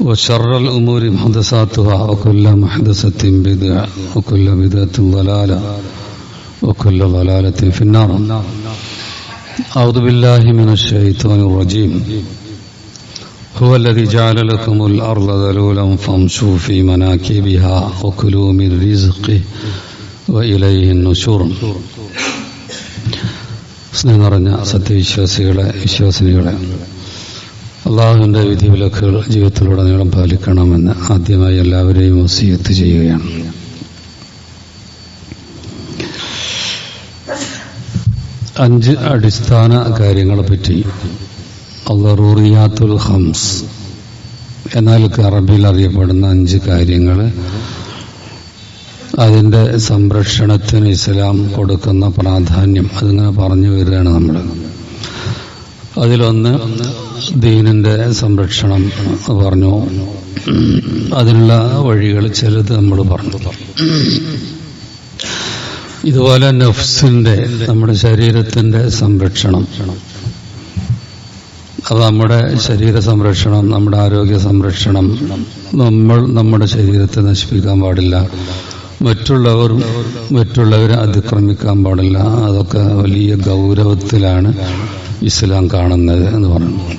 وشر الأمور محدثاتها وكل محدثة بدعة وكل بدعة ضلالة وكل ضلالة في النار أعوذ بالله من الشيطان الرجيم هو الذي جعل لكم الأرض ذلولا فامشوا في مناكبها وكلوا من رزقه وإليه النشور സ്നേഹം നിറഞ്ഞ സത്യവിശ്വാസികളെ വിശ്വാസിനികളെ അള്ളാഹുവിന്റെ വിധിവിലക്കുകൾ ജീവിതത്തിലുടനീളം പാലിക്കണമെന്ന് ആദ്യമായി എല്ലാവരെയും വസീയത്ത് ചെയ്യുകയാണ്. അഞ്ച് അടിസ്ഥാന കാര്യങ്ങളെ പറ്റി അള്ളറൂറിയാത്തുൽ ഹംസ് എന്നാൽ അറബിയിൽ അറിയപ്പെടുന്ന അഞ്ച് കാര്യങ്ങൾ അതിന്റെ സംരക്ഷണത്തിന് ഇസ്ലാം കൊടുക്കുന്ന പ്രാധാന്യം അതിങ്ങനെ പറഞ്ഞു വരികയാണ് നമ്മൾ അതിലൊന്ന് ദീനിന്റെ സംരക്ഷണം പറഞ്ഞു. അതിനുള്ള വഴികൾ ചിലത് നമ്മൾ പറഞ്ഞു. ഇതുപോലെ നഫ്സിന്റെ നമ്മുടെ ശരീരത്തിന്റെ സംരക്ഷണം. അത് നമ്മുടെ ശരീര സംരക്ഷണം നമ്മുടെ ആരോഗ്യ സംരക്ഷണം. നമ്മൾ നമ്മുടെ ശരീരത്തെ നശിപ്പിക്കാൻ പാടില്ല. മറ്റുള്ളവർ മറ്റുള്ളവരെ അതിക്രമിക്കാൻ പാടില്ല. അതൊക്കെ വലിയ ഗൗരവത്തിലാണ്. ഇസ്ലാം കാണുന്നത് എന്ന് പറയുന്നത്.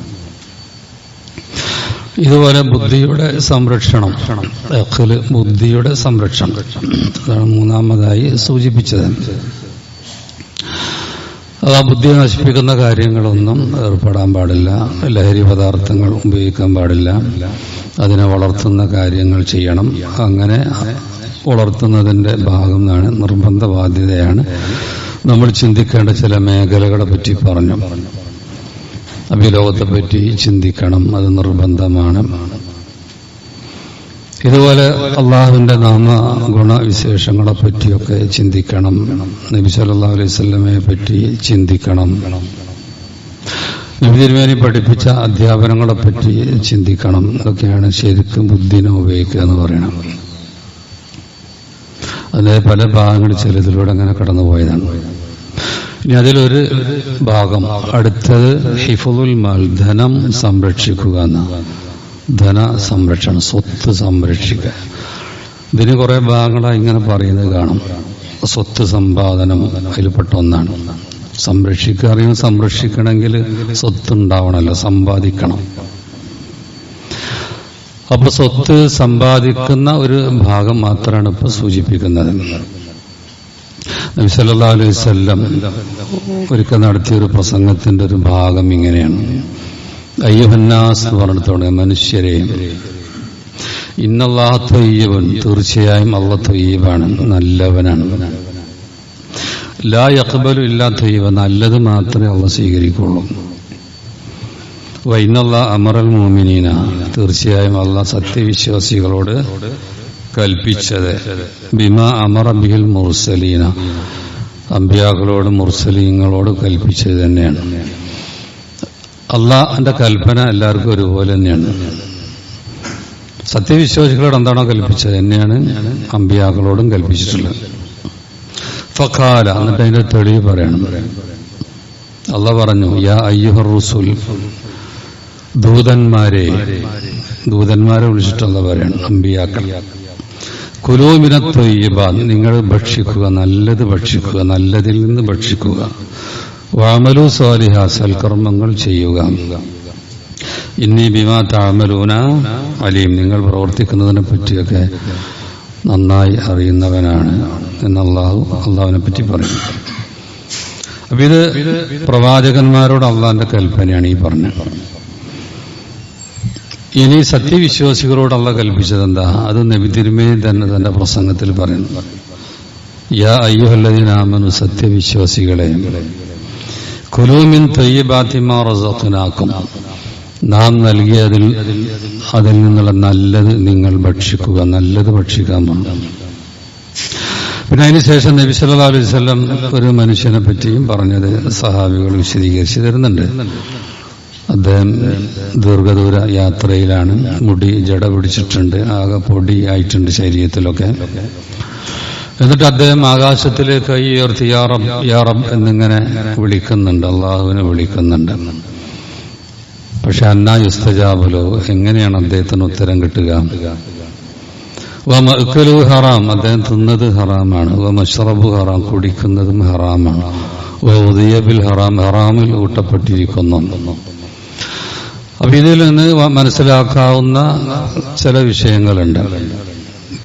ഇതുപോലെ ബുദ്ധിയുടെ സംരക്ഷണം ബുദ്ധിയുടെ സംരക്ഷണം. മൂന്നാമതായി സൂചിപ്പിച്ചത്. അത് ആ ബുദ്ധി നശിപ്പിക്കുന്ന കാര്യങ്ങളൊന്നും ഏർപ്പെടാൻ പാടില്ല ലഹരി പദാർത്ഥങ്ങൾ ഉപയോഗിക്കാൻ പാടില്ല അതിനെ വളർത്തുന്ന കാര്യങ്ങൾ ചെയ്യണം. അങ്ങനെ വളർത്തുന്നതിന്റെ എന്നാണ് നിർബന്ധ ബാധ്യതയാണ് നമ്മൾ ചിന്തിക്കേണ്ട ചില മേഖലകളെ പറ്റി പറഞ്ഞു. അഭിലോകത്തെ പറ്റി ചിന്തിക്കണം. അത് നിർബന്ധമാണ്. ഇതുപോലെ അള്ളാഹുവിന്റെ നാമ ഗുണവിശേഷങ്ങളെ പറ്റിയൊക്കെ ചിന്തിക്കണം. നബി സല്ലാ അലൈഹി പറ്റി ചിന്തിക്കണം. നബിതിരുമേനി പഠിപ്പിച്ച അധ്യാപനങ്ങളെ പറ്റി ചിന്തിക്കണം. അതൊക്കെയാണ് ശരിക്കും ബുദ്ധിനെ ഉപയോഗിക്കുക എന്ന് പറയണം. അതിലെ പല ഭാഗങ്ങൾ ചിലതിലൂടെ അങ്ങനെ കടന്നുപോയതാണ്. ഇനി അതിലൊരു ഭാഗം അടുത്തത് ഹിഫുൽ മാൽ ധനം സംരക്ഷിക്കുക എന്നാണ് ധന സംരക്ഷണം സ്വത്ത് സംരക്ഷിക്കുക. ഇതിന് കുറേ ഭാഗങ്ങളായി ഇങ്ങനെ പറയുന്നത് കാണും. സ്വത്ത് സമ്പാദനം അതിൽപ്പെട്ട ഒന്നാണ്. സംരക്ഷിക്കുക അറിയുമ്പോൾ സംരക്ഷിക്കണമെങ്കിൽ സ്വത്ത് ഉണ്ടാവണമല്ലോ സമ്പാദിക്കണം. അപ്പൊ സ്വത്ത് സമ്പാദിക്കുന്ന ഒരു ഭാഗം മാത്രമാണ് ഇപ്പൊ സൂചിപ്പിക്കുന്നത്. സല്ലാ അലൈഹി ഒരിക്കൽ നടത്തിയ ഒരു പ്രസംഗത്തിന്റെ ഒരു ഭാഗം ഇങ്ങനെയാണ്. അയ്യുഹന്നാസ് എന്ന് പറഞ്ഞിട്ടുണ്ട് മനുഷ്യരെ ഇന്നല്ലാഹ തൊയ്യവൻ തീർച്ചയായും അള്ള തൊയ്യവാണ് നല്ലവനാണ്. ലാ യക്ബലു ഇല്ലാ തൊയ്യവ നല്ലത് മാത്രമേ അള്ള സ്വീകരിക്കുള്ളൂ. വൈനല്ല അമറൽ മോമിനീന. തീർച്ചയായും അല്ല സത്യവിശ്വാസികളോട് കൽപ്പിച്ചത്. ബിമ അമറ ബിഹിൽ മുർസലീന. അമ്പ്യാക്കളോട് മുർസലീങ്ങളോട് കൽപ്പിച്ചത് തന്നെയാണ്. അള്ളാന്റെ കൽപ്പന എല്ലാവർക്കും ഒരുപോലെ തന്നെയാണ്. സത്യവിശ്വാസികളോട് എന്താണോ കൽപ്പിച്ചത് തന്നെയാണ് അമ്പിയാക്കളോടും കൽപ്പിച്ചിട്ടുള്ളത്. ഫഖാല എന്നിട്ട് അതിന്റെ തെളിവ് പറയണം. അള്ള പറഞ്ഞു യാ അയ്യുഹർ റസൂൽ ദൂതന്മാരെ ദൂതന്മാരെ വിളിച്ചിട്ടുള്ള പറയണം അമ്പിയാക്കൾ. കുലൂമിന നിങ്ങൾ ഭക്ഷിക്കുക നല്ലത് ഭക്ഷിക്കുക നല്ലതിൽ നിന്ന് ഭക്ഷിക്കുക. വാമലു സ്വാലിഹ സൽക്കർമ്മങ്ങൾ ചെയ്യുക. ഇന്നീ ബിമാ താമലൂന അലീം നിങ്ങൾ പ്രവർത്തിക്കുന്നതിനെ പറ്റിയൊക്കെ നന്നായി അറിയുന്നവനാണ് എന്ന് അള്ളാഹു അള്ളാഹുവിനെ പറ്റി പറയും അപ്പൊ ഇത് പ്രവാചകന്മാരോട് അള്ളാഹിന്റെ കൽപ്പനയാണ് ഈ പറഞ്ഞത്. ഇനി സത്യവിശ്വാസികളോടുള്ള കൽപ്പിച്ചത് എന്താ അത് നബി തിരുമേനി തന്നെ തന്റെ പ്രസംഗത്തിൽ പറയുന്നു. യാ അയ്യുഹല്ലതിനാമനു സത്യവിശ്വാസികളെ കുലൂമിൻ തയ്യബാത്തിമാ റസത്തിനാക്കും നാം നൽകിയതിൽ അതിൽ നിന്നുള്ള നല്ലത് നിങ്ങൾ ഭക്ഷിക്കുക നല്ലത് ഭക്ഷിക്കാൻ പിന്നെ അതിനുശേഷം നബി സല്ലാ അലൈവല്ലം ഒരു മനുഷ്യനെ പറ്റിയും പറഞ്ഞത് സഹാബികൾ വിശദീകരിച്ച് തരുന്നുണ്ട്. അദ്ദേഹം ദീർഘദൂര യാത്രയിലാണ് മുടി ജട പിടിച്ചിട്ടുണ്ട് ആകെ പൊടി ആയിട്ടുണ്ട് ശരീരത്തിലൊക്കെ. എന്നിട്ട് അദ്ദേഹം ആകാശത്തിലേക്ക് കൈ ഉയർത്തി യാറം യാറം എന്നിങ്ങനെ വിളിക്കുന്നുണ്ട് അള്ളാഹുവിനെ വിളിക്കുന്നുണ്ട്. പക്ഷെ അന്നാ യുസ്തജാബുലോ എങ്ങനെയാണ് അദ്ദേഹത്തിന് ഉത്തരം കിട്ടുക? വമഅ്കലു ഹറാം അദ്ദേഹം തിന്നത് ഹറാമാണ്. വമഷ്റബു ഹറാം കുടിക്കുന്നതും ഹറാമാണ്. ബിൽ ഹറാം ഹറാമിൽ ഊട്ടപ്പെട്ടിരിക്കുന്നു. അപ്പൊ ഇതിൽ നിന്ന് മനസ്സിലാക്കാവുന്ന ചില വിഷയങ്ങളുണ്ട്.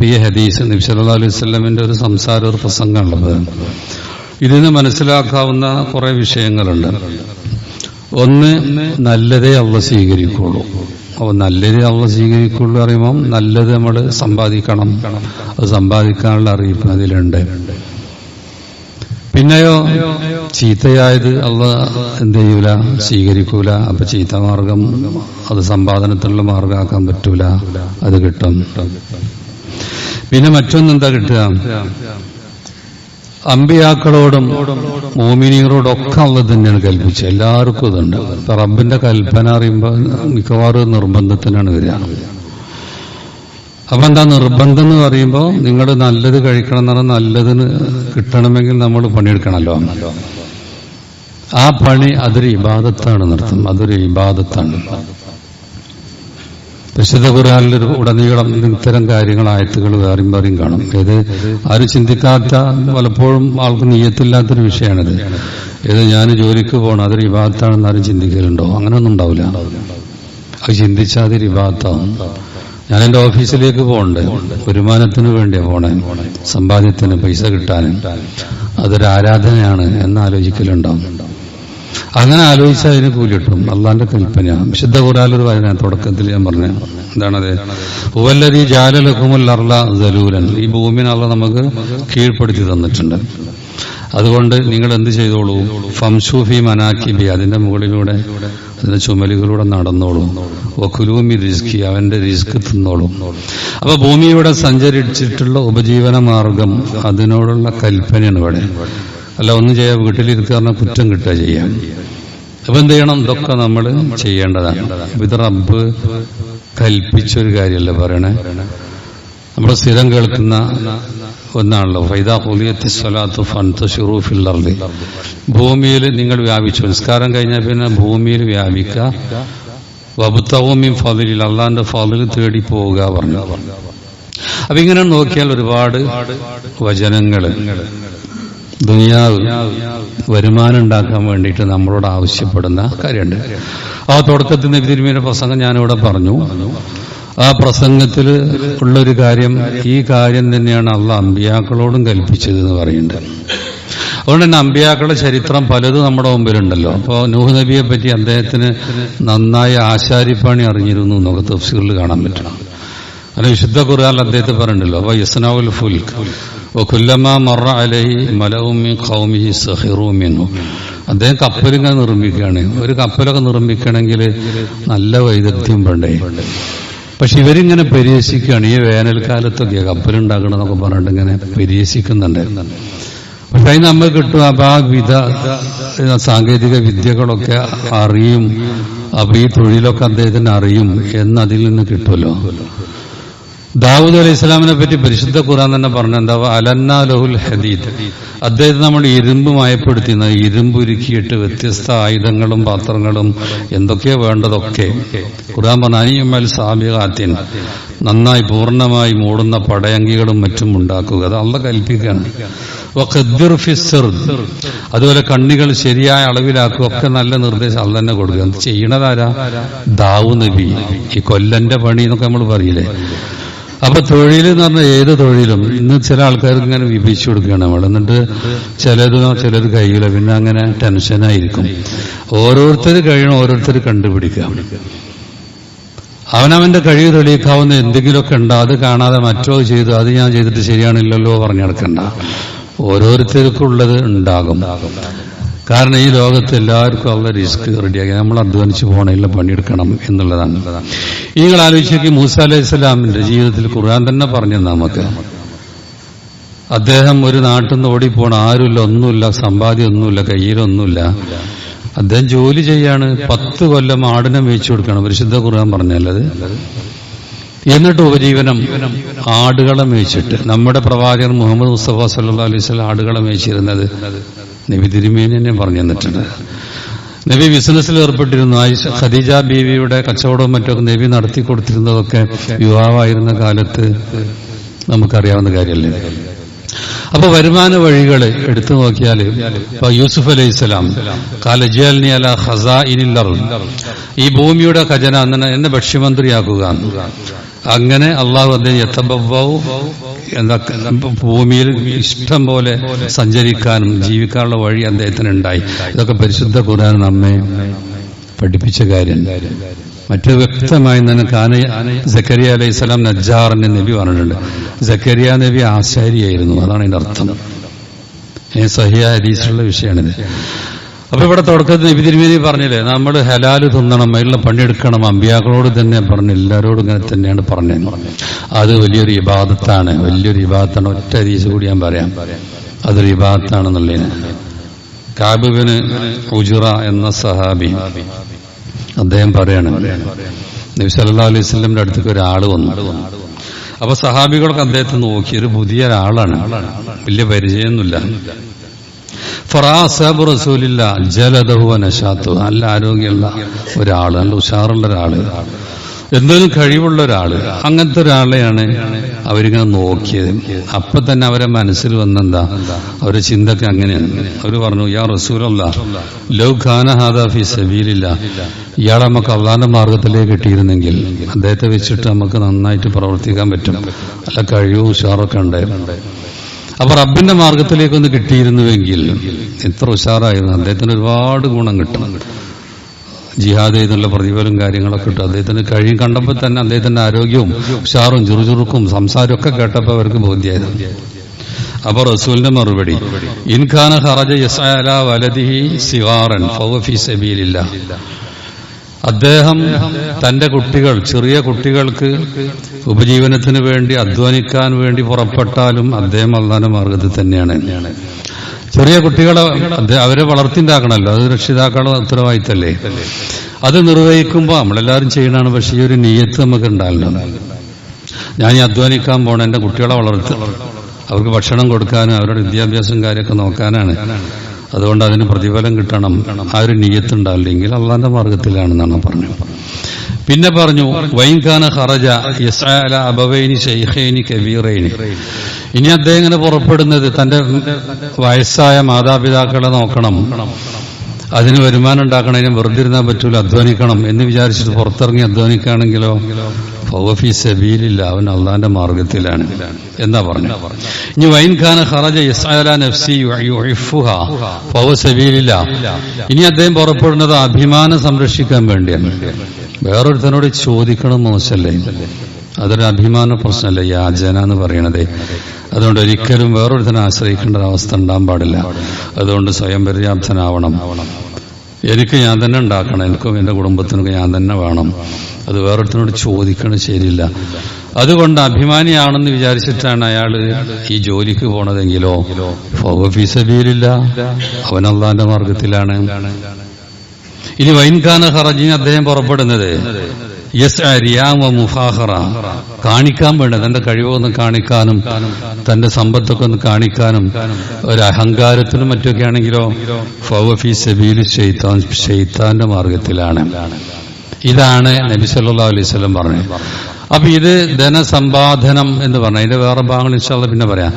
ഈ ഹദീസ് നബി അലൈഹി സ്വലമിന്റെ ഒരു സംസാര ഒരു പ്രസംഗമുള്ളത്. ഇതിൽ നിന്ന് മനസ്സിലാക്കാവുന്ന കുറെ വിഷയങ്ങളുണ്ട്. ഒന്ന് നല്ലതേ അവ സ്വീകരിക്കുള്ളൂ. അപ്പോൾ നല്ലതേ അവ സ്വീകരിക്കുള്ളൂ പറയുമ്പം നല്ലത് നമ്മൾ സമ്പാദിക്കണം. അത് സമ്പാദിക്കാനുള്ള അറിയിപ്പ് അതിലുണ്ട്. പിന്നെയോ? ചീത്തയായത് അള്ള എന്ത് ചെയ്യൂല സ്വീകരിക്കൂല. അപ്പൊ ചീത്ത മാർഗം അത് സമ്പാദനത്തിനുള്ള മാർഗമാക്കാൻ പറ്റൂല. അത് കിട്ടും. പിന്നെ മറ്റൊന്നെന്താ കിട്ടുക? അമ്പിയാക്കളോടും മോമിനിയറോടും ഒക്കെ അള്ള തന്നെയാണ് കൽപ്പിച്ചത്. എല്ലാവർക്കും ഇതുണ്ട്. റബ്ബിന്റെ കൽപ്പന അറിയുമ്പോൾ മിക്കവാറും നിർബന്ധത്തിനാണ് വരിക. അപ്പൊ എന്താ നിർബന്ധം എന്ന് പറയുമ്പോൾ നിങ്ങൾ നല്ലത് കഴിക്കണം എന്ന് പറഞ്ഞാൽ നല്ലതിന് കിട്ടണമെങ്കിൽ നമ്മൾ പണിയെടുക്കണമല്ലോ ആ പണി അതൊരു ഇബാദത്താണ് നൃത്തം അതൊരു ഇബാദത്താണ്. വിശുദ്ധ ഖുർആനിൽ ഒരു ഉടനീളം ഇത്തരം കാര്യങ്ങൾ ആയത്തുകൾ വേറെയും വേറെയും കാണും. ഇത് ആരും ചിന്തിക്കാത്ത പലപ്പോഴും ആൾക്ക് നീയത്തില്ലാത്തൊരു വിഷയമാണിത്. ഇത് ഞാൻ ജോലിക്ക് പോകണം അതൊരു വിഭാഗത്താണെന്ന് ആരും ചിന്തിക്കലുണ്ടോ? അങ്ങനെയൊന്നും ഉണ്ടാവില്ല. അത് ചിന്തിച്ചാൽ വിഭാഗത്താവും ഞാൻ എന്റെ ഓഫീസിലേക്ക് പോകണ്ടേ. വരുമാനത്തിന് വേണ്ടിയാ പോണേ. സമ്പാദ്യത്തിന് പൈസ കിട്ടാനും അതൊരു ആരാധനയാണ് എന്ന് ആലോചിക്കലുണ്ടാവും അങ്ങനെ ആലോചിച്ചാൽ അതിന് കൂലി കിട്ടും അള്ളാന്റെ കൽപ്പന. വിശുദ്ധ കൂടാലൊരു വായന തുടക്കത്തിൽ ഞാൻ പറഞ്ഞു. എന്താണത്? ഉവല്ലരി ജാലലക്കുമുൽ അർല ഈ ഭൂമിനെ അള്ള നമുക്ക് കീഴ്പ്പെടുത്തി തന്നിട്ടുണ്ട്. അതുകൊണ്ട് നിങ്ങൾ എന്ത് ചെയ്തോളൂ? ഫംസൂഫി മനാക്കിബി അതിന്റെ മുകളിലൂടെ അതിന്റെ ചുമലുകളിലൂടെ നടന്നോളൂ. ഒക്കുലൂമി റിസ്കി അവന്റെ റിസ്ക് തിന്നോളും. അപ്പൊ ഭൂമിയുടെ സഞ്ചരിച്ചിട്ടുള്ള ഉപജീവന മാർഗം അതിനോടുള്ള കൽപ്പനയാണ് ഇവിടെ. അല്ല ഒന്നും ചെയ്യാ വീട്ടിലിരുത്തി പറഞ്ഞാൽ കുറ്റം കിട്ടുക ചെയ്യാൻ അപ്പൊ എന്ത് ചെയ്യണം? ഇതൊക്കെ നമ്മൾ ചെയ്യേണ്ടതാണ്. ഇത് റബ്ബ് കൽപ്പിച്ചൊരു കാര്യമല്ല പറയണേ? നമ്മൾ സ്ഥിരം കേൾക്കുന്ന ഒന്നാണല്ലോ. ഫൈദ ഭൂമിയിൽ നിങ്ങൾ വ്യാപിച്ചു. നിസ്കാരം കഴിഞ്ഞാൽ പിന്നെ ഭൂമിയിൽ വ്യാപിക്കുക. വബുത്തവമിൻ ഫതിലിൽ അള്ളാന്റെ ഫതിൽ തേടി പോവുക പറഞ്ഞു. അപ്പൊ ഇങ്ങനെ നോക്കിയാൽ ഒരുപാട് വചനങ്ങൾ ദുനിയാവ് വരുമാനം ഉണ്ടാക്കാൻ വേണ്ടിയിട്ട് നമ്മളോട് ആവശ്യപ്പെടുന്ന കാര്യമുണ്ട്. ആ തുടക്കത്തിൽ നബി തിരുമേനിയുടെ പ്രസംഗം ഞാനിവിടെ പറഞ്ഞു. ആ പ്രസംഗത്തിൽ ഉള്ളൊരു കാര്യം ഈ കാര്യം തന്നെയാണ് അള്ള അമ്പിയാക്കളോടും കൽപ്പിച്ചത് എന്ന് പറയുന്നത്. അതുകൊണ്ട് തന്നെ അമ്പിയാക്കളുടെ ചരിത്രം പലതും നമ്മുടെ മുമ്പിലുണ്ടല്ലോ. അപ്പോൾ നൂഹ് നബിയെ പറ്റി അദ്ദേഹത്തിന് നന്നായി ആശാരിപ്പണി അറിഞ്ഞിരുന്നു എന്നൊക്കെ തഫ്സീറിൽ കാണാൻ പറ്റണം. അങ്ങനെ വിശുദ്ധ ഖുർആൻ അദ്ദേഹത്തെ പറഞ്ഞിട്ടുണ്ടല്ലോ. അപ്പൊ യസ്നാവുൽ ഫുൽക്ക് വകുല്ലമ മറ അലഹി മലവുമി ഖൗമിഹി സഹിറൂമിന്നു അദ്ദേഹം കപ്പലിങ്ങനെ നിർമ്മിക്കുകയാണ്. ഒരു കപ്പലൊക്കെ നിർമ്മിക്കണമെങ്കിൽ നല്ല വൈദഗ്ധ്യം വേണ്ടേ? പക്ഷെ ഇവരിങ്ങനെ പരിഹസിക്കുകയാണ്. ഈ വേനൽക്കാലത്തൊക്കെ കപ്പലുണ്ടാക്കണമെന്നൊക്കെ പറഞ്ഞിട്ട് ഇങ്ങനെ പരിഹസിക്കുന്നുണ്ട്. പക്ഷെ അതിന് നമ്മൾ കിട്ടും അപ്പൊ ആ വിധ സാങ്കേതിക വിദ്യകളൊക്കെ അറിയും. അപ്പൊ ഈ തൊഴിലൊക്കെ അദ്ദേഹത്തിന് അറിയും എന്നതിൽ നിന്ന് കിട്ടുമല്ലോ. ദാവൂദ് അലൈഹി ഇസ്ലാമിനെ പറ്റി പരിശുദ്ധ ഖുറാൻ തന്നെ പറഞ്ഞു എന്താ അലന്ന ലഹുൽ ഹദീദ്. അദ്ദേഹത്തെ നമ്മൾ ഇരുമ്പ് മയപ്പെടുത്തി ഇരുമ്പ് ഉരുക്കിയിട്ട് വ്യത്യസ്ത ആയുധങ്ങളും പാത്രങ്ങളും എന്തൊക്കെയാ വേണ്ടതൊക്കെ. ഖുറാൻ പറഞ്ഞ അനിയമ്മൽ സാബികാത്തിൻ നന്നായി പൂർണമായി മൂടുന്ന പടയങ്കികളും മറ്റും ഉണ്ടാക്കുക. അത് അള്ള കൽപ്പിക്കുകയാണ്. അതുപോലെ കണ്ണികൾ ശരിയായ അളവിലാക്കുക ഒക്കെ നല്ല നിർദ്ദേശം അള്ള തന്നെ കൊടുക്കുക. അത് ചെയ്യണതാരാ ദാവു നബി. ഈ കൊല്ലന്റെ പണി എന്നൊക്കെ നമ്മൾ പറയില്ലേ. അപ്പൊ തൊഴിൽ എന്ന് പറഞ്ഞാൽ ഏത് തൊഴിലും ഇന്ന് ചില ആൾക്കാർക്ക് ഇങ്ങനെ വിഭജിച്ചു കൊടുക്കുകയാണ് നമ്മൾ എന്നിട്ട് ചിലത് ചിലത് കഴിയില്ല പിന്നെ അങ്ങനെ ടെൻഷനായിരിക്കും ഓരോരുത്തർ കഴിയണം ഓരോരുത്തർ കണ്ടുപിടിക്കുക. അവനവന്റെ കഴിവ് തെളിയിക്കാവുന്ന എന്തെങ്കിലുമൊക്കെ ഉണ്ടോ. അത് കാണാതെ മറ്റോ ചെയ്തു അത് ഞാൻ ചെയ്തിട്ട് ശരിയാണില്ലല്ലോ പറഞ്ഞു നടക്കണ്ട. ഓരോരുത്തർക്കുള്ളത് ഉണ്ടാകും. കാരണം ഈ ലോകത്ത് എല്ലാവർക്കും അവരുടെ റിസ്ക് റെഡിയാക്കി. നമ്മൾ അധ്വാനിച്ച് പോകണമില്ല പണിയെടുക്കണം എന്നുള്ളതാണ്. നിങ്ങൾ ആലോചിച്ചേക്ക് മൂസ അലൈഹി സ്വലാമിന്റെ ജീവിതത്തിൽ ഖുർആൻ തന്നെ പറഞ്ഞു നമുക്ക്. അദ്ദേഹം ഒരു നാട്ടിൽ നിന്ന് ഓടിപ്പോണ ആരുമില്ല ഒന്നുമില്ല സമ്പാദ്യം ഒന്നുമില്ല കയ്യിലൊന്നുമില്ല. അദ്ദേഹം ജോലി ചെയ്യാണ് പത്ത് കൊല്ലം ആടിനെ മേയിച്ചു കൊടുക്കണം. പരിശുദ്ധ ഖുർആൻ പറഞ്ഞല്ലത് എന്നിട്ട് ഉപജീവനം ആടുകളെ മേയിച്ചിട്ട് നമ്മുടെ പ്രവാചകൻ മുഹമ്മദ് മുസ്തഫ സല്ലാ അലൈഹി സ്വലം ആടുകളെ മേയിച്ചിരുന്നത് നബി തിരുമേനി തന്നെ പറഞ്ഞു തന്നിട്ടുണ്ട്. നബി ബിസിനസ്സിൽ ഏർപ്പെട്ടിരുന്നു. ആയിഷ ഖദീജ ബീവിയുടെ കച്ചവടവും മറ്റൊക്കെ നബി നടത്തി കൊടുത്തിരുന്നതൊക്കെ യുവാവായിരുന്ന കാലത്ത് നമുക്കറിയാവുന്ന കാര്യമല്ലേ അപ്പൊ വരുമാന വഴികൾ എടുത്തു നോക്കിയാൽ ഇപ്പൊ യൂസുഫ് അലൈഹി സ്വലാം കാലജിയാലിനി അല ഖസാ ഈ ഭൂമിയുടെ ഖജന എന്നെ ഭക്ഷ്യമന്ത്രിയാക്കുക. അങ്ങനെ അള്ളാഹു അദ്ദേഹം യത്തബവ്വാവു എന്താ ഭൂമിയിൽ ഇഷ്ടം പോലെ സഞ്ചരിക്കാനും ജീവിക്കാനുള്ള വഴി അദ്ദേഹത്തിന് ഉണ്ടായി ഇതൊക്കെ പരിശുദ്ധ ഖുർആൻ നമ്മെ പഠിപ്പിച്ച കാര്യം. മറ്റു വ്യക്തമായി തന്നെ കാന ജക്കരിയ അലൈഹി സ്വലാം നജ്ജാറിന്റെ നബി പറഞ്ഞിട്ടുണ്ട്. ജക്കരിയ നബി ആശാരിയായിരുന്നു. അതാണ് ഇതിന്റെ അർത്ഥം. സഹിയ ഹദീസിലുള്ള വിഷയമാണിത്. അപ്പൊ ഇവിടെ തുടക്കത്തിൽ നബി തിരുമേനി പറഞ്ഞില്ലേ? നമ്മൾ ഹലാൽ തിന്നണം അതിലുള്ള പണിയെടുക്കണം. അമ്പിയാക്കളോട് തന്നെ പറഞ്ഞു എല്ലാവരോടും ഇങ്ങനെ തന്നെയാണ് പറഞ്ഞു. അത് വലിയൊരു ഇബാദത്താണ്. വലിയൊരു ഇബാദത്താണ്. ഒറ്റ ഹദീസ് കൂടി ഞാൻ പറയാം. അതൊരു വിവാദത്താണെന്നുള്ളതിന് കാബുബിന് ഉജുറ എന്ന സഹാബി അദ്ദേഹം പറയാണ് നബി സല്ലാ അലൈഹി സ്വലമിന്റെ അടുത്തേക്ക് ഒരാൾ വന്നു. അപ്പൊ സഹാബികളൊക്കെ അദ്ദേഹത്തെ നോക്കി. ഒരു പുതിയ ഒരാളാണ്. വലിയ പരിചയമൊന്നുമില്ല. റസൂലില്ല ജലദഹുവ നശാത്തു നല്ല ആരോഗ്യമുള്ള ഒരാൾ നല്ല ഉഷാറുള്ള ഒരാൾ. എന്തെങ്കിലും കഴിവുള്ള ഒരാൾ. അങ്ങനത്തെ ഒരാളെയാണ് അവരിങ്ങനെ നോക്കിയത്. അപ്പൊ തന്നെ അവരെ മനസ്സിൽ വന്നെന്താ? അവരുടെ ചിന്തക്ക് അങ്ങനെയാണ്. അവർ പറഞ്ഞു യാ റസൂലല്ല ലൗ ഖാന ഹാദാഫി സബീലില്ല. ഇയാളെ നമുക്ക് അള്ളാന്റെ മാർഗത്തിലേക്ക് കിട്ടിയിരുന്നെങ്കിൽ അദ്ദേഹത്തെ വെച്ചിട്ട് നമുക്ക് നന്നായിട്ട് പ്രവർത്തിക്കാൻ പറ്റും. അല്ല കഴിവും ഉഷാറൊക്കെ ഉണ്ടായിരുന്നു. അപ്പൊ റബ്ബിന്റെ മാർഗത്തിലേക്ക് ഒന്ന് കിട്ടിയിരുന്നുവെങ്കിൽ എത്ര ഉഷാറായിരുന്നു. അദ്ദേഹത്തിന് ഒരുപാട് ഗുണം കിട്ടും. ജിഹാദ് ചെയ്തുള്ള പ്രതിഫലം കാര്യങ്ങളൊക്കെ കിട്ടും. അദ്ദേഹത്തിന് കഴിയും കണ്ടപ്പോൾ തന്നെ അദ്ദേഹത്തിന്റെ ആരോഗ്യവും ഉഷാറും ചുറുചുറുക്കും സംസാരവും ഒക്കെ കേട്ടപ്പോൾ അവർക്ക് ബോധ്യായത്. അപ്പൊ റസൂലിന്റെ മറുപടി ഇൻഖാന ഹറജ യസാല വലദിഹി സിവാറൻ ഫൗഫി സബീലില്ല അദ്ദേഹം തന്റെ കുട്ടികൾ ചെറിയ കുട്ടികൾക്ക് ഉപജീവനത്തിന് വേണ്ടി അധ്വാനിക്കാൻ വേണ്ടി പുറപ്പെട്ടാലും അദ്ദേഹം അള്ളാന്റെ മാർഗത്തിൽ തന്നെയാണ്. ചെറിയ കുട്ടികളെ അവരെ വളർത്തിണ്ടാക്കണമല്ലോ അത് രക്ഷിതാക്കളുടെ ഉത്തരവാദിത്തല്ലേ? അത് നിർവഹിക്കുമ്പോൾ നമ്മളെല്ലാവരും ചെയ്യണാണ് പക്ഷേ ഈ ഒരു നീയത്ത് നമുക്ക് ഉണ്ടാകണം ഞാൻ ഈ അധ്വാനിക്കാൻ പോണ എന്റെ കുട്ടികളെ വളർത്തി അവർക്ക് ഭക്ഷണം കൊടുക്കാനും അവരുടെ വിദ്യാഭ്യാസം കാര്യമൊക്കെ നോക്കാനാണ്. അതുകൊണ്ട് അതിന് പ്രതിഫലം കിട്ടണം. ആ ഒരു നീയത്തുണ്ടാവില്ലെങ്കിൽ അള്ളാന്റെ മാർഗത്തിലാണെന്നാണ് പറഞ്ഞു പിന്നെ പറഞ്ഞു വൈൻഖാന ഹറജ യസാല അബവൈനി ഷെയ്ഖൈനി കബീറൈനി. ഇനി അദ്ദേഹം ഇങ്ങനെ പുറപ്പെടുന്നത് തന്റെ വയസ്സായ മാതാപിതാക്കളെ നോക്കണം. അതിന് വരുമാനം ഉണ്ടാക്കണതിനും വെറുതെ ഇരുന്നാൽ പറ്റൂല അധ്വാനിക്കണം എന്ന് വിചാരിച്ചിട്ട് പുറത്തിറങ്ങി അധ്വാനിക്കുകയാണെങ്കിലോ ഫൗഫി സബീലില്ല അവൻ അള്ളാന്റെ മാർഗത്തിലാണ് എന്നാ പറഞ്ഞു? ഇനി വൈൻഖാന ഖറജ നഫ്സി യുഹിഫുഹ ഫൗ സബീലില്ല. ഇനി അദ്ദേഹം പുറപ്പെടുന്നത് അഭിമാനം സംരക്ഷിക്കാൻ വേണ്ടിയാണ്. വേറൊരുത്തനോട് ചോദിക്കണം മോശമല്ലേ അതൊരു അഭിമാന പ്രശ്നമല്ല യാചന എന്ന് പറയണതേ. അതുകൊണ്ട് ഒരിക്കലും വേറൊരുത്തനെ ആശ്രയിക്കേണ്ട അവസ്ഥ ഉണ്ടാകാൻ പാടില്ല. അതുകൊണ്ട് സ്വയം പര്യാപ്തനാവണം. എനിക്ക് ഞാൻ തന്നെ ഉണ്ടാക്കണം. എനിക്കും എന്റെ കുടുംബത്തിനൊക്കെ ഞാൻ തന്നെ വേണം. അത് വേറൊരുത്തനോട് ചോദിക്കണം ശരിയില്ല. അതുകൊണ്ട് അഭിമാനിയാണെന്ന് വിചാരിച്ചിട്ടാണ് അയാൾ ഈ ജോലിക്ക് പോണതെങ്കിലോ? ഫീസബീലില്ല അവൻ അള്ളാന്റെ മാർഗത്തിലാണ്. ഇനി വൈൻഖാന ഹറജിന് അദ്ദേഹം പുറപ്പെടുന്നത്. യെസ് മുഫാഹറ കാണിക്കാൻ വേണ്ട തന്റെ കഴിവൊന്ന് കാണിക്കാനും തന്റെ സമ്പത്തൊക്കെ ഒന്ന് കാണിക്കാനും ഒരു അഹങ്കാരത്തിനും മറ്റൊക്കെ ആണെങ്കിലോ? ഫൗഫി സബീൽ ഷെയ്ത്താൻ ഷെയ്ത്താന്റെ മാർഗത്തിലാണ്. ഇതാണ് നബി സല്ലാ അലൈഹി സ്വലം പറഞ്ഞത്. അപ്പൊ ഇത് ധനസമ്പാദനം എന്ന് പറഞ്ഞ അതിന്റെ വേറെ ഭാഗങ്ങൾ ഇൻഷാല്ല പിന്നെ പറയാം.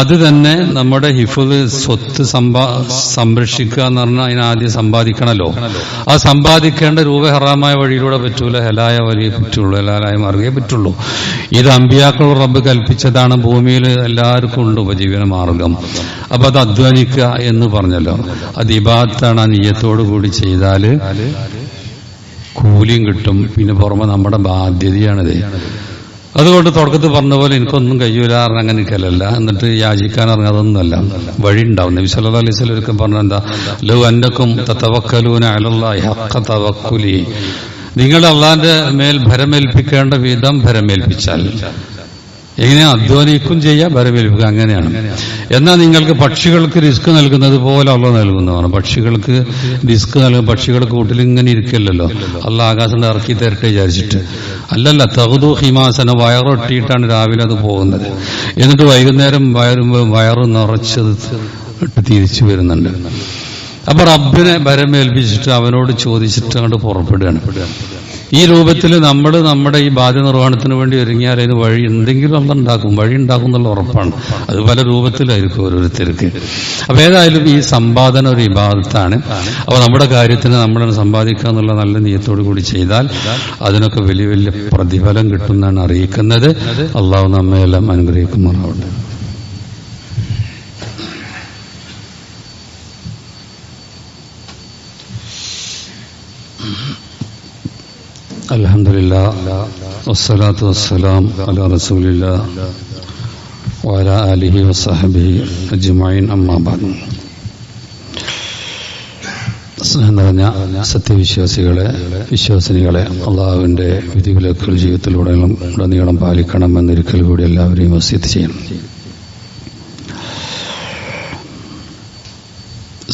അത് തന്നെ നമ്മുടെ ഹിഫുദ് സ്വത്ത് സമ്പാ സംരക്ഷിക്കുക എന്ന് പറഞ്ഞാൽ അതിനാദ്യം സമ്പാദിക്കണമല്ലോ ആ സമ്പാദിക്കേണ്ട രൂപ ഹറാമായ വഴിയിലൂടെ പറ്റൂല ഹലായ വഴിയെ പറ്റുള്ളൂ ഹലാലായ മാർഗേ പറ്റുള്ളൂ. ഇത് അമ്പിയാക്കൾ റബ്ബ് കൽപ്പിച്ചതാണ് ഭൂമിയിൽ എല്ലാവർക്കും ഉണ്ട് ഉപജീവന മാർഗം. അപ്പൊ അത് അധ്വാനിക്കുക എന്ന് പറഞ്ഞല്ലോ. അത് ഇബാത്താണ് ആ നീയത്തോടു കൂടി ചെയ്താൽ കൂലിയും കിട്ടും. പിന്നെ പുറമെ നമ്മുടെ ബാധ്യതയാണിത്. അതുകൊണ്ട് തുടക്കത്തിൽ പറഞ്ഞ പോലെ എനിക്കൊന്നും കഴിയൂല അങ്ങനെ നിൽക്കലല്ല എന്നിട്ട് യാചിക്കാൻ ഇറങ്ങാതൊന്നുമല്ല വഴി ഉണ്ടാവും നബി സല്ലല്ലാഹു അലൈഹി ഒരിക്കൽ പറഞ്ഞ എന്താ? ലോ അന്നക്കും തവക്കലൂന അലല്ലാഹി തവക്കുലി. നിങ്ങൾ അള്ളാന്റെ മേൽ ഭരമേൽപ്പിക്കേണ്ട വിധം ഭരമേൽപ്പിച്ചാൽ എങ്ങനെ അധ്വാനിക്കും ചെയ്യാം വരവേൽപ്പിക്കുക അങ്ങനെയാണ്. എന്നാൽ നിങ്ങൾക്ക് പക്ഷികൾക്ക് റിസ്ക് നൽകുന്നത് പോലെ അള്ള നൽകുന്നതാണ്. പക്ഷികൾക്ക് റിസ്ക് നൽകും. പക്ഷികളുടെ കൂട്ടിൽ ഇങ്ങനെ ഇരിക്കില്ലല്ലോ. അല്ല ആകാശം ഇറക്കി തരട്ടെ വിചാരിച്ചിട്ട്. അല്ലല്ല തകുതു ഹിമാസന വയറൊട്ടിയിട്ടാണ് രാവിലെ അത് പോകുന്നത്. എന്നിട്ട് വൈകുന്നേരം വയറുമ്പോൾ വയറ് നിറച്ചത് തിരിച്ചു വരുന്നുണ്ട്. അപ്പൊ റബ്ബിനെ ഭരമേൽപ്പിച്ചിട്ട് അവനോട് ചോദിച്ചിട്ട് അങ്ങോട്ട് പുറപ്പെടുകയാണ്. ഈ രൂപത്തിൽ നമ്മൾ നമ്മുടെ ഈ ബാധ്യ നിർവഹണത്തിന് വേണ്ടി ഒരുങ്ങിയാൽ അതിന് വഴി എന്തെങ്കിലും നമ്മൾ ഉണ്ടാക്കും. വഴി ഉണ്ടാക്കും എന്നുള്ള ഉറപ്പാണ്. അത് പല രൂപത്തിലായിരിക്കും ഓരോരുത്തർക്ക്. അപ്പൊ ഏതായാലും ഈ സമ്പാദന ഒരു വിഭാഗത്താണ്. അപ്പൊ നമ്മുടെ കാര്യത്തിന് നമ്മൾ സമ്പാദിക്കുക എന്നുള്ള നല്ല നീയത്തോടു കൂടി ചെയ്താൽ അതിനൊക്കെ വലിയ വലിയ പ്രതിഫലം കിട്ടുമെന്നാണ് അറിയിക്കുന്നത്. അള്ളാഹു നമ്മയെല്ലാം അനുഗ്രഹിക്കുമാറാവട്ടെ. الحمد لله والصلاة والسلام على رسول الله وعلى آله وصحبه أجمعين أما بعد സ്നേഹം നിറഞ്ഞ സത്യവിശ്വാസികളെ വിശ്വാസിനികളെ അള്ളാഹുവിൻ്റെ വിധിവിലക്കുകൾ ജീവിതത്തിലൂടെ ഉടനീളം പാലിക്കണമെന്നൊരിക്കൽ കൂടി എല്ലാവരെയും വസ്യത്ത് ചെയ്യണം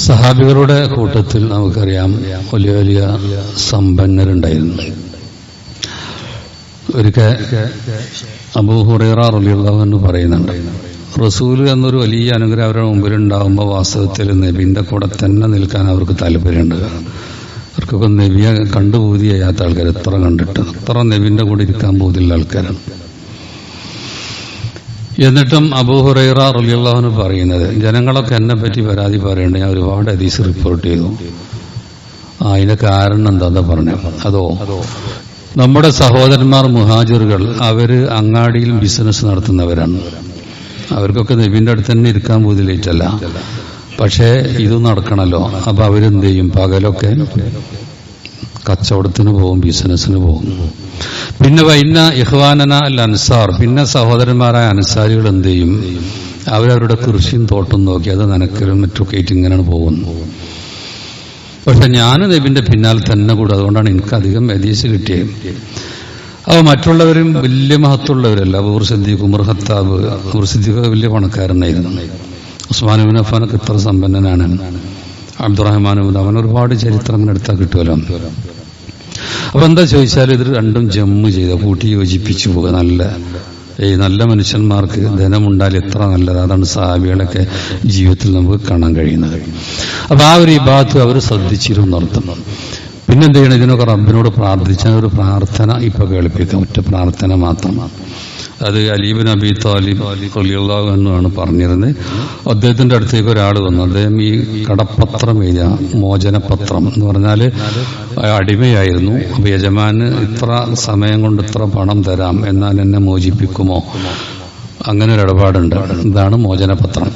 സഹാബികളുടെ കൂട്ടത്തിൽ നമുക്കറിയാം വലിയ വലിയ സമ്പന്നരുണ്ടായിരുന്നു ഒരിക്കൽ അബൂഹുറൈറ റലിയുള്ള എന്ന് പറയുന്നുണ്ട് റസൂൽ എന്നൊരു വലിയ അനുഗ്രഹം അവരുടെ മുമ്പിൽ ഉണ്ടാകുമ്പോൾ വാസ്തവത്തിൽ നബിന്റെ കൂടെ തന്നെ നിൽക്കാൻ അവർക്ക് താല്പര്യമുണ്ട്. അവർക്കൊക്കെ നബിയെ കണ്ടുപോതി ചെയ്യാത്ത ആൾക്കാർ എത്ര കണ്ടിട്ട് അത്ര നബിന്റെ കൂടെ ഇരിക്കാൻ പോതില്ല ആൾക്കാരാണ്. എന്നിട്ടും അബൂഹുറൈറ റലിയുള്ളവന് പറയുന്നത് ജനങ്ങളൊക്കെ എന്നെ പറ്റി പരാതി പറയുന്നുണ്ട് ഞാൻ ഒരുപാട് അതീസ് റിപ്പോർട്ട് ചെയ്തു. അതിന്റെ കാരണം എന്താ പറഞ്ഞു അതോ നമ്മുടെ സഹോദരന്മാർ മുഹാജിറുകൾ അവർ അങ്ങാടിയിൽ ബിസിനസ് നടത്തുന്നവരാണ്. അവർക്കൊക്കെ നബിന്റെ അടുത്ത് തന്നെ ഇരിക്കാൻ പോതിലേറ്റല്ല പക്ഷേ ഇത് നടക്കണല്ലോ. അപ്പൊ അവരെന്ത് ചെയ്യും പകലൊക്കെ കച്ചവടത്തിന് പോകും ബിസിനസ്സിന് പോകും. പിന്നെ വൈന്ന ഇഹ്വാനന അൽ അൻസാർ പിന്നെ സഹോദരന്മാരായ അൻസാരികൾ എന്ത് ചെയ്യും അവരവരുടെ കൃഷിയും തോട്ടം നോക്കി അത് നനക്കലും മറ്റൊക്കെ ആയിട്ട് ഇങ്ങനെയാണ് പോകുന്നു പക്ഷെ ഞാൻ ദൈവിന്റെ പിന്നാലെ തന്നെ കൂടും. അതുകൊണ്ടാണ് എനിക്ക് അധികം ഹദീസ് കിട്ടിയത്. അപ്പോൾ മറ്റുള്ളവരും വലിയ മഹത്തുള്ളവരല്ല. അബൂർ സിദ്ദീഖ് ഉമർ ഹത്താബ് അബൂർ സിദ്ദീഖ് വലിയ പണക്കാരനായിരുന്നു. ഉസ്മാനുബിൻ അഫാനൊക്കെ ഇത്ര സമ്പന്നനാണ്. അബ്ദുറഹ്മാനുബിൻ അവൻ ഒരുപാട് ചരിത്രം എടുത്താൽ കിട്ടുമല്ലോ. അപ്പൊ എന്താ ചോദിച്ചാൽ ഇത് രണ്ടും ജമ്മ് ചെയ്ത. കൂട്ടി യോജിപ്പിച്ചു പോകുക നല്ല ഈ നല്ല മനുഷ്യന്മാർക്ക് ധനമുണ്ടാൽ എത്ര നല്ലത്? അതാണ് സാബികളൊക്കെ ജീവിതത്തിൽ നമുക്ക് കാണാൻ കഴിയുന്നത്. അപ്പൊ ആ ഒരു വിഭാഗത്ത് അവർ ശ്രദ്ധിച്ചിരുന്നു അർത്ഥം പിന്നെന്ത് ചെയ്യണം? ഇതിനൊക്കെ റബ്ബിനോട് പ്രാർത്ഥിച്ച ഒരു പ്രാർത്ഥന ഇപ്പൊ കേൾപ്പിക്കാം. ഒറ്റ പ്രാർത്ഥന മാത്രം അത് അലീബ് നബി താലിബ് കൊലിയുള്ളാഹു എന്നാണ് പറഞ്ഞിരുന്നത്. അദ്ദേഹത്തിന്റെ അടുത്തേക്ക് ഒരാൾ വന്നു. അദ്ദേഹം ഈ കടപ്പത്രം എഴുതിയ മോചനപത്രം എന്ന് പറഞ്ഞാൽ അടിമയായിരുന്നു. അപ്പൊ യജമാന് ഇത്ര സമയം കൊണ്ട് ഇത്ര പണം തരാം എന്നാൽ എന്നെ മോചിപ്പിക്കുമോ? അങ്ങനെ ഒരു ഇടപാടുണ്ട്. ഇതാണ് മോചനപത്രം.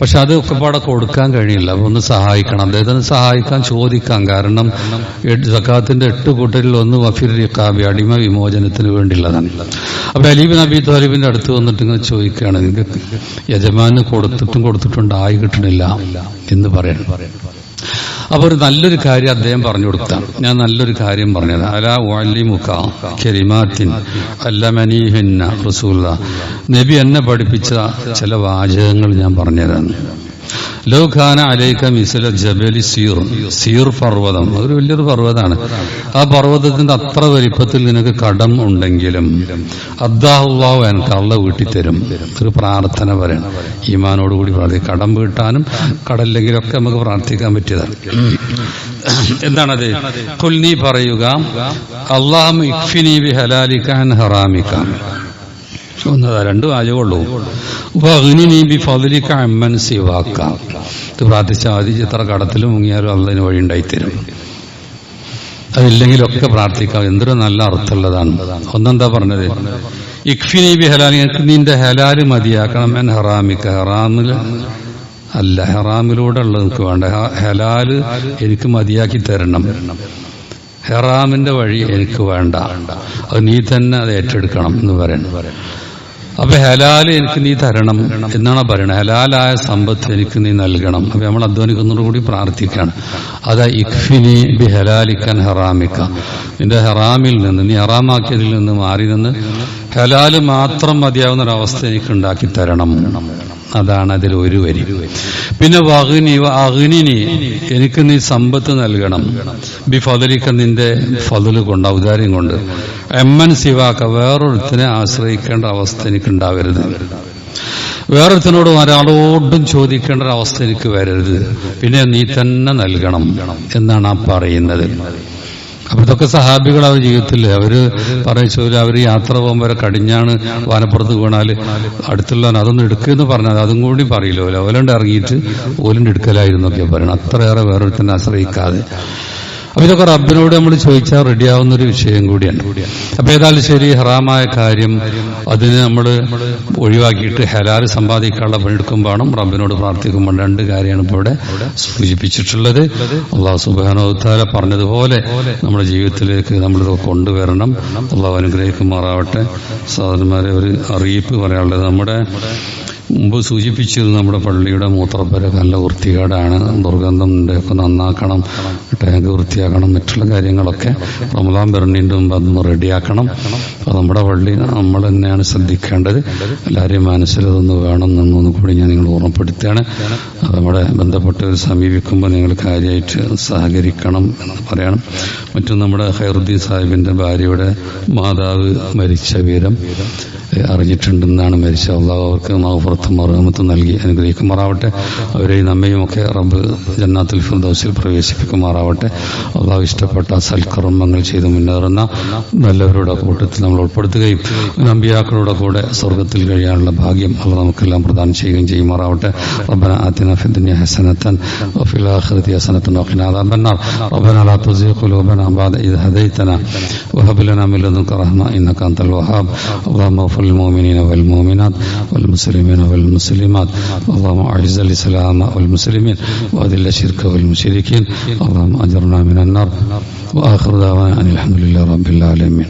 പക്ഷെ അത് ഒക്കെ പാടെ കൊടുക്കാൻ കഴിയില്ല. ഒന്ന് സഹായിക്കണം. അദ്ദേഹത്തിന് സഹായിക്കാൻ ചോദിക്കാം. കാരണം സക്കാത്തിന്റെ എട്ട് കൂട്ടരിൽ ഒന്ന് വഫീർ റിക്കാബി അടിമ വിമോചനത്തിന് വേണ്ടിയുള്ളതാണ്. അപ്പൊ അലീബ് നബി താലിബിന്റെ അടുത്ത് വന്നിട്ട് ഇങ്ങനെ ചോദിക്കുകയാണ് നിങ്ങൾക്ക് യജമാന് കൊടുത്തിട്ടും കൊടുത്തിട്ടുണ്ട് ആയി കിട്ടണില്ല എന്ന് പറയണം. അപ്പൊ ഒരു നല്ലൊരു കാര്യം അദ്ദേഹം പറഞ്ഞു കൊടുത്താ. ഞാൻ നല്ലൊരു കാര്യം പറഞ്ഞത്. അല മുഖ കെരിമാത്തിൻ അല്ലമനീഹിന്ന റസൂല്ല നബി എന്നെ പഠിപ്പിച്ച ചില വാചകങ്ങൾ ഞാൻ പറഞ്ഞതാണ്. ലോഖാന അലേഖ മിസല ജബലി സീർ. സീർ പർവതം. ഒരു വലിയൊരു പർവതമാണ് ആ പർവതത്തിന്റെ അത്ര വലിപ്പത്തിൽ നിനക്ക് കടം ഉണ്ടെങ്കിലും അദ്ദാഹുല്ലാഹു എനിക്ക് അള്ള വീട്ടിൽ തരും ഒരു പ്രാർത്ഥന പറയണം. ഈമാനോടുകൂടി പ്രാർത്ഥിക്കും കടം വീട്ടാനും കടല്ലെങ്കിലൊക്കെ നമുക്ക് പ്രാർത്ഥിക്കാൻ പറ്റിയതാണ്. എന്താണത്? കുൽ നീ പറയുക അള്ളാഹു ഇഫിനി ബി ഹലാലിക്കാൻ ഹറാമിക്കാൻ ഒന്നതാ രണ്ട് വാചകമുള്ളൂ. വഗ്നി നീ ബി ഫضലിക അമ്മൻ സിവാക്ക. പ്രാർത്ഥിച്ചാൽ മതി എത്ര കടത്തിൽ മുങ്ങിയാലും അള്ളതിന് വഴി ഉണ്ടായിത്തരും. അതില്ലെങ്കിലൊക്കെ പ്രാർത്ഥിക്കാം. എന്തൊരു നല്ല അർത്ഥമുള്ളതാണ്. ഒന്നെന്താ പറഞ്ഞത്? ഇഖ്ഫിനി ബി ഹലാൽ എനിക്ക് നിന്റെ ഹലാൽ മതിയാക്കണം. എൻ ഹറാമിക്ക. ഹറാമിൽ അല്ല ഹറാമിലൂടെ ഉള്ളത് എനിക്ക് വേണ്ട. ഹലാൽ എനിക്ക് മതിയാക്കി തരണം. ഹെറാമിന്റെ വഴി എനിക്ക് വേണ്ട. അത് നീ തന്നെ അത് ഏറ്റെടുക്കണം എന്ന് പറയണം അപ്പൊ ഹലാൽ എനിക്ക് നീ തരണം എന്നാണ് പറയുന്നത് ഹലാലായ സമ്പത്ത് എനിക്ക് നീ നൽകണം. അപ്പൊ നമ്മൾ അധ്വാനിക്കുന്നതോട് കൂടി പ്രാർത്ഥിക്കണം അതാ ഇഖ്ഫിനി ബി ഹലാലിക്കാൻ ഹറാമിക്ക. നിന്റെ ഹറാമിൽ നിന്ന് നീ ഹറാമാക്കിയതിൽ നിന്ന് മാറി നിന്ന് ഹലാൽ മാത്രം മതിയാവുന്ന ഒരു അവസ്ഥ എനിക്ക് ഉണ്ടാക്കി തരണം. അതാണ് അതിൽ ഒരു വരി. പിന്നെ വഗ്നി അഹുനിനി എനിക്ക് നീ സമ്പത്ത് നൽകണം. ബി ഫതലിക്ക നിന്റെ ഫതൽ കൊണ്ട് ഔദാര്യം കൊണ്ട്. എമ്മൻ സിവാക്ക വേറൊരുത്തിനെ ആശ്രയിക്കേണ്ട അവസ്ഥ എനിക്ക് ഉണ്ടാവരുത് വേറൊരുത്തിനോട് ഒരാളോടും ചോദിക്കേണ്ട ഒരു അവസ്ഥ എനിക്ക് വരരുത്. പിന്നെ നീ തന്നെ നൽകണം എന്നാണ് ആ പറയുന്നത്. അപ്പൊ ഇതൊക്കെ സഹാബികൾ അവർ ജീവിതത്തിൽ അവർ പറയിച്ചോൽ അവർ യാത്ര പോകുമ്പോൾ കടിഞ്ഞാണ് വാനപ്പുറത്ത് വീണാൽ. അടുത്തുള്ള അതൊന്നും എടുക്കുമെന്ന് പറഞ്ഞാൽ അതും കൂടി പറയില്ലോ. ഓലണ്ട് ഇറങ്ങിയിട്ട് ഓലുണ്ട് എടുക്കലായിരുന്നൊക്കെ പറയണം അത്രയേറെ വേറൊരുത്തന്നെ ആശ്രയിക്കാതെ. അപ്പൊ ഇതൊക്കെ റബ്ബിനോട് നമ്മൾ ചോദിച്ചാൽ റെഡിയാവുന്ന ഒരു വിഷയം കൂടിയാണ്. അപ്പൊ ഏതായാലും ശരി ഹറാമായ കാര്യം അതിന് നമ്മൾ ഒഴിവാക്കിയിട്ട് ഹലാൽ സമ്പാദിക്കാനുള്ള പണിയെടുക്കുമ്പോഴും റബ്ബിനോട് പ്രാർത്ഥിക്കുമ്പോൾ രണ്ട് കാര്യമാണ് ഇപ്പോൾ ഇവിടെ സൂചിപ്പിച്ചിട്ടുള്ളത്. അള്ളാഹു സുബാനോത്താല പറഞ്ഞതുപോലെ നമ്മുടെ ജീവിതത്തിലേക്ക് നമ്മളിത് കൊണ്ടുവരണം. അള്ളാഹു അനുഗ്രഹിക്കുമാറാവട്ടെ. സാധനമാരെ ഒരു അറിയിപ്പ് പറയാനുള്ളത് നമ്മുടെ മുമ്പ് സൂചിപ്പിച്ചത് നമ്മുടെ പള്ളിയുടെ മൂത്രപ്പര നല്ല വൃത്തികേടാണ്. ദുർഗന്ധം ഉണ്ട് ഒക്കെ നന്നാക്കണം. ടാങ്ക് വൃത്തിയാക്കണം. മറ്റുള്ള കാര്യങ്ങളൊക്കെ റമദാൻ പെരണിന്റെ മുമ്പ് അതൊന്ന് റെഡിയാക്കണം. അപ്പോൾ നമ്മുടെ പള്ളി നമ്മൾ തന്നെയാണ് ശ്രദ്ധിക്കേണ്ടത്. എല്ലാവരെയും മനസ്സിലതൊന്ന് വേണം എന്നൊന്നും കൂടി ഞാൻ നിങ്ങൾ ഓർമ്മപ്പെടുത്തുകയാണ്. നമ്മുടെ ബന്ധപ്പെട്ടവർ സമീപിക്കുമ്പോൾ നിങ്ങൾ കാര്യമായിട്ട് സഹകരിക്കണം എന്ന് പറയണം. മറ്റും നമ്മുടെ ഹൈറുദ്ദീൻ സാഹിബിന്റെ ഭാര്യയുടെ മാതാവ് മരിച്ച ഏഹ് അറിഞ്ഞിട്ടുണ്ടെന്നാണ് മരിച്ച അള്ളാഹു അവർക്ക് മഹഫുറത്തും മറുമത്തും നൽകി അനുഗ്രഹിക്കുമാറാവട്ടെ. അവരെയും നമ്മയുമൊക്കെ റബ്ബ് ജന്നാത്തുൽ ഫിർദൌസിൽ പ്രവേശിപ്പിക്കുമാറാവട്ടെ. അള്ളാഹു ഇഷ്ടപ്പെട്ട സൽക്കർമ്മങ്ങൾ ചെയ്ത് മുന്നേറുന്ന നല്ലവരുടെ കൂട്ടത്തിൽ നമ്മൾ ഉൾപ്പെടുത്തുകയും നമ്പിയാക്കളുടെ കൂടെ സ്വർഗത്തിൽ കഴിയാനുള്ള ഭാഗ്യം അവർ നമുക്കെല്ലാം പ്രദാനം ചെയ്യുകയും ചെയ്യുമാറാവട്ടെ. റബ്ബന ആത്തിന ഫിദ്ദുനിയ ഹസനത്തൻ വഫിൽ ആഖിറതി ഹസനത്തൻ വഖിന ബഅദ വഹബ് ലനാ മിൻ ലദുൻക റഹ്മ ഇന്നക വഹാബ്. അല്ലാഹുമ്മ للمؤمنين والمؤمنات والمسلمين والمسلمات. اللهم أعز الإسلام والمسلمين وأذل الشرك والمشركين. اللهم أجرنا من النار. وآخر دعوانا أن الحمد لله رب العالمين.